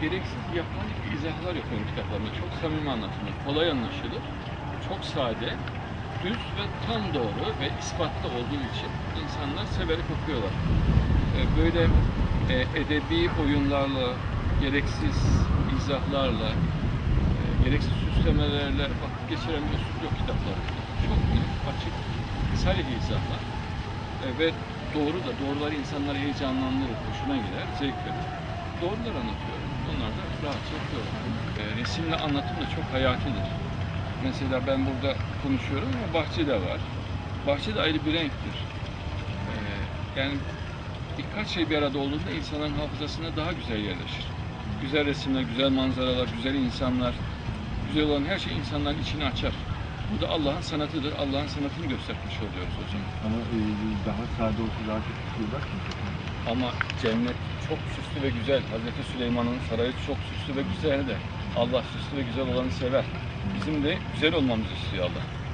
gereksiz yapmacık izahlar yapıyorum kitaplarımda. Çok samimi anlatılır, kolay anlaşılır, çok sade, düz ve tam doğru ve ispatlı olduğu için insanlar severek okuyorlar. E, böyle e, edebi oyunlarla, gereksiz izahlarla, e, gereksiz süslemelerle vakit geçiren bir üslup yok kitaplarımda. Çok açık, kısa izahlar e, ve doğru da doğruları insanları heyecanlandırır, hoşuna gider, zevk verir. Doğrular anlatıyorum. Onlar da rahatça okuyorlar. E, resimle anlatım da çok hayatidir. Mesela ben burada konuşuyorum ama bahçede var. Bahçe de ayrı bir renktir. E, yani birkaç şey bir arada olduğunda insanların hafızasına daha güzel yerleşir. Güzel resimler, güzel manzaralar, güzel insanlar, güzel olan her şey insanların içini açar. Bu da Allah'ın sanatıdır. Allah'ın sanatını göstermiş oluyoruz zaman. Ama e, daha sade daha çok istiyorlar ki. Ama cennet çok süslü ve güzel. Hazreti Süleyman'ın sarayı çok süslü ve güzel de Allah süslü ve güzel olanı sever. Bizim de güzel olmamızı istiyor Allah.